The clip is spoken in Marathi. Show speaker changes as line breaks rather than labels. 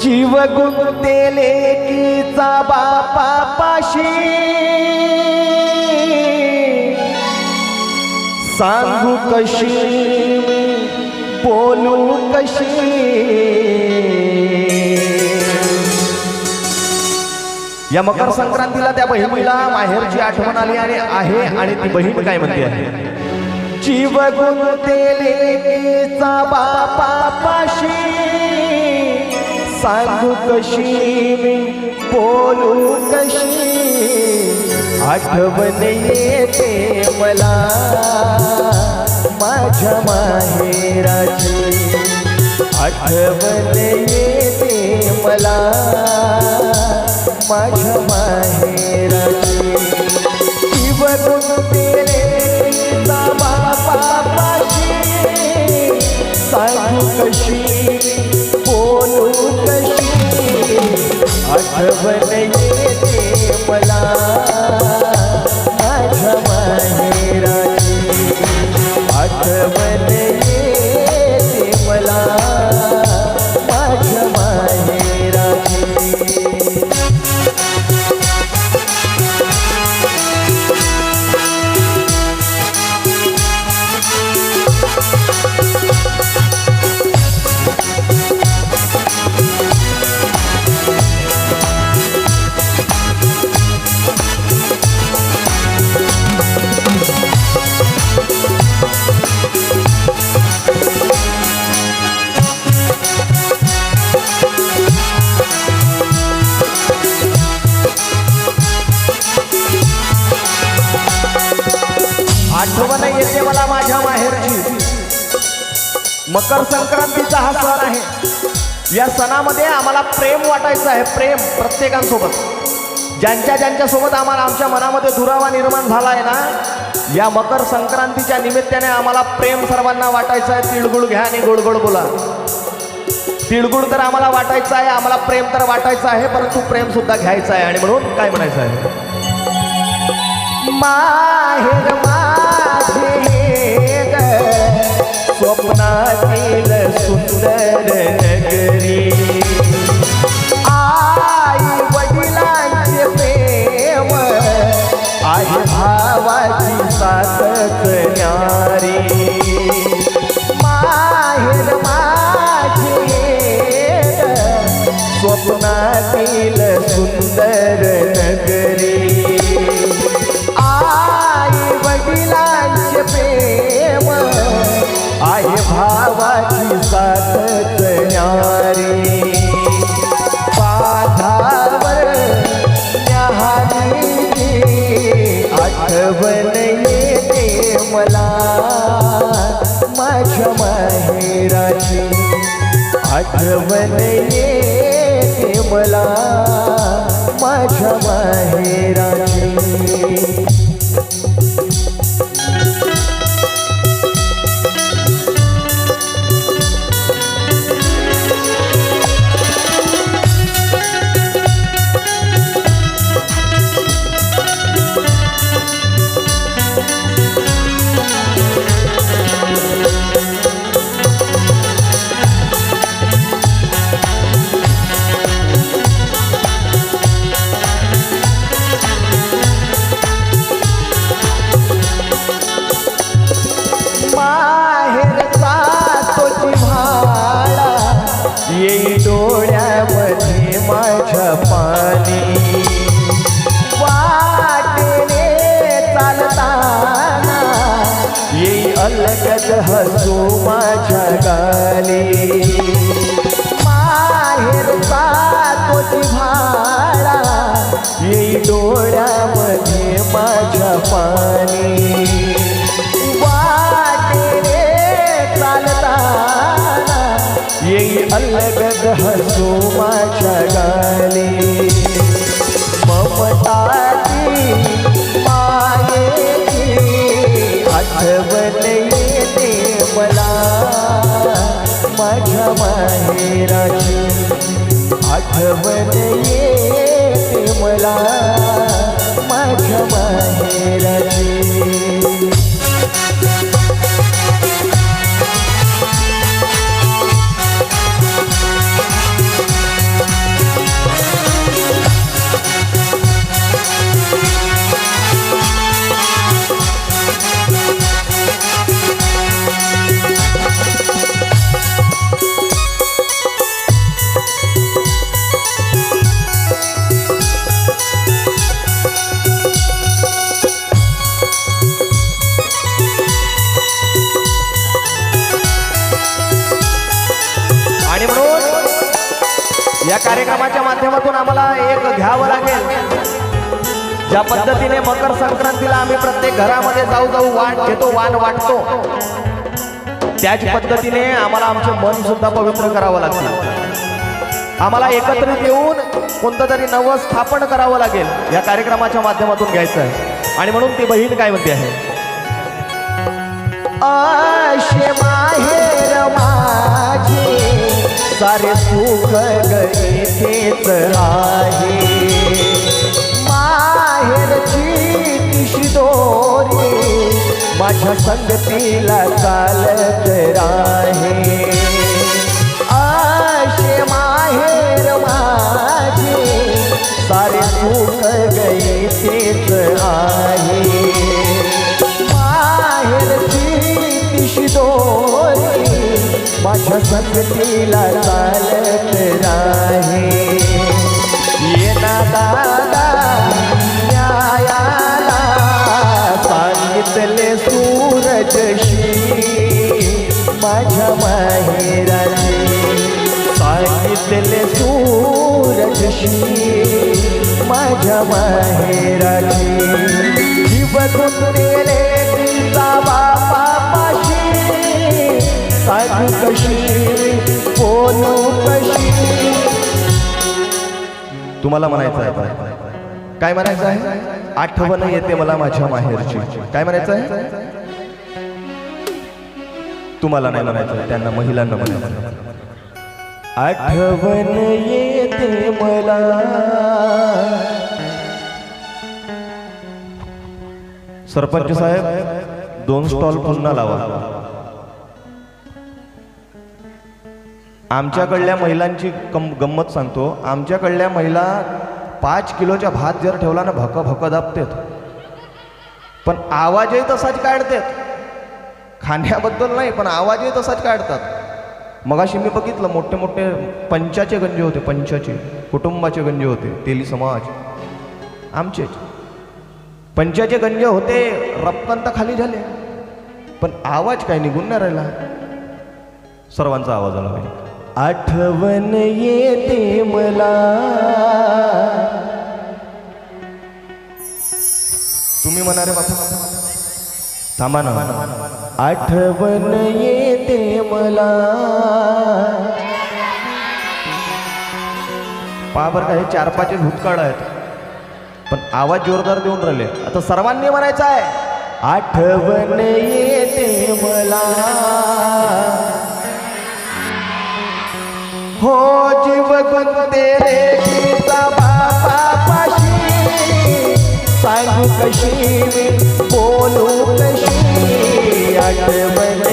जीव गुंतेले कीचा बापा पाशी सांगू कशी बोलू कशी. या मकर संक्रांतीला त्या बहिणीला माहेरची आठवण आली आणि आहे आणि ती बहीण काय म्हणते आहे? जीव गुंतेले कीचा बापा पाशी सांगू कशी मी बोलू कशी? आठवण येते मला. माझ्या माहेराची आठवण येते मला. माझ्या माहेराची आठवण येते मला. मकर संक्रांतीचा हा सण आहे. या सणामध्ये आम्हाला प्रेम वाटायचं आहे प्रेम प्रत्येकांसोबत. ज्यांच्या ज्यांच्यासोबत आम्हाला आमच्या मनामध्ये दुरावा निर्माण झाला आहे ना या मकर संक्रांतीच्या निमित्ताने आम्हाला प्रेम सर्वांना वाटायचं आहे. तिळगुळ घ्या आणि गोड गोड बोला. तिळगुळ तर आम्हाला वाटायचं आहे आम्हाला प्रेम तर वाटायचं आहे परंतु प्रेमसुद्धा घ्यायचं आहे. आणि म्हणून काय म्हणायचं आहे? माहेर स्वप्नातील सुंदर नगरी. आठवण येते मला. माझ्या माहेराची आठवण येते मला. माझ्या माहेराची डोळ्यामध्ये माझ्या पाणी. वाटेने चालताना येई अलगद हसू माझ्या गाली. माहेरचा तो जिव्हाळा हसू माझ्या गाली. ममताची मायेची आठवण येते मला. माझ्या माहेराची आठवण येते मला. माझ्या माहेराची. या कार्यक्रमाच्या माध्यमातून आम्हाला एक घ्यावं लागेल. ज्या पद्धतीने मकर संक्रांतीला आम्ही प्रत्येक घरामध्ये जाऊ जाऊ वाण घेतो वाण वाटतो त्याच पद्धतीने आम्हाला आमचे मन सुद्धा पवित्र करावं लागतं आम्हाला एकत्रित येऊन कोणतं तरी नवं स्थापन करावं लागेल या कार्यक्रमाच्या माध्यमातून घ्यायचं. आहे आणि म्हणून ती बहीण काय म्हणते आहे? माहेर सारे सुख गईतेच आहे माहेरची तिशी दोरी माझ्या संगतीला चालत राहे संगतीला चालत राहे. ये ना दादा न्यायाला सांगितले सूरजशी माझ्या माहेराची सांगितले सूरजशी माझ्या माहेराची जीव गुंतलेले तुझा बापा साधू कशी तुम्हाला म्हणायचं आहे. काय म्हणायचं आहे? आठवण येते मला माझ्या माहेरची. काय म्हणायचं आहे? तुम्हाला नाही म्हणायचं त्यांना महिलांना म्हणायचं. आठवण येते मला. सरपंच साहेब दोन स्टॉल पुन्हा लावा. आमच्याकडल्या महिलांची गम गंमत सांगतो. आमच्याकडल्या महिला पाच किलोच्या भात जर ठेवला ना भक भक दाबतेत. पण आवाजही तसाच काढतात. खाण्याबद्दल नाही पण आवाजही तसाच काढतात. मगाशी मी बघितलं मोठे मोठे पंचाचे गंजे होते पंचाचे. कुटुंबाचे गंजे होते तेली समाज. आमचेच पंचाचे गंजे होते रप्कन तर खाली झाले. पण आवाज काय निघून नाही राहिला. सर्वांचा आवाज आला पाहिजे. आठवण येते मला. तुम्ही म्हणा रे बापू थांबा ना. आठवण येते मला. पहा बरं का हे चार पाच भूतकाळ आहेत. पण आवाज जोरदार देऊन राहिले. आता सर्वांनी म्हणायचं आहे. आठवण येते मला. हो जीव गुंते रे गीता बापा सांगू कशी मी बोलू कशी? आठवण